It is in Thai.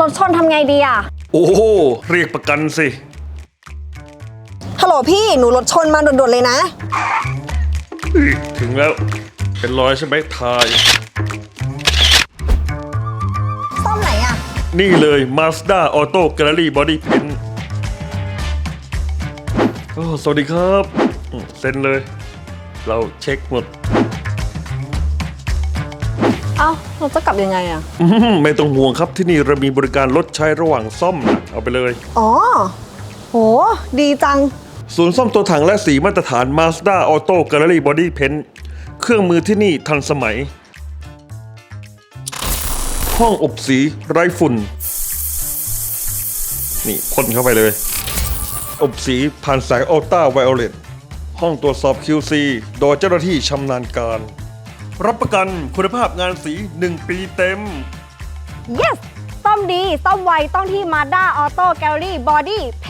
รถชนทำไงดีอะโอ้โหเรียกประกันสิ ฮัลโหลพี่ หนูรถชนมาด่วนๆเลยนะอุ๊ยถึงแล้ว เป็นรอยใช่ไหมทาย ซ่อมไหนอะนี่เลย Mazda Auto Gallery Body Paint โอ้สวัสดีครับอืมเซ็นเลย เราเช็คหมดเอ้าเราจะกลับยังไงอะอื้อหือไม่ต้องห่วงครับที่นี่เรามีบริการลดใช้ระหว่างซ่อมนะเอาไปเลย อ๋อ โห ดีจัง ศูนย์ซ่อมตัวถังและสีมาตรฐาน Mazda Auto Gallery Body Paint เครื่องมือที่นี่ทันสมัย ห้องอบสีไร้ฝุ่น นี่พ่นเข้าไปเลย อบสีผ่านสายอัลต้าไวโอเลตห้องตรวจสอบ QC โดยเจ้าหน้าที่ชำนาญการ รับประกันคุณภาพงานสี 1 ปีเต็ม yes ซ่อมดี ซ่อมไว ต้องที่ Mazda Auto Gallery Body เพ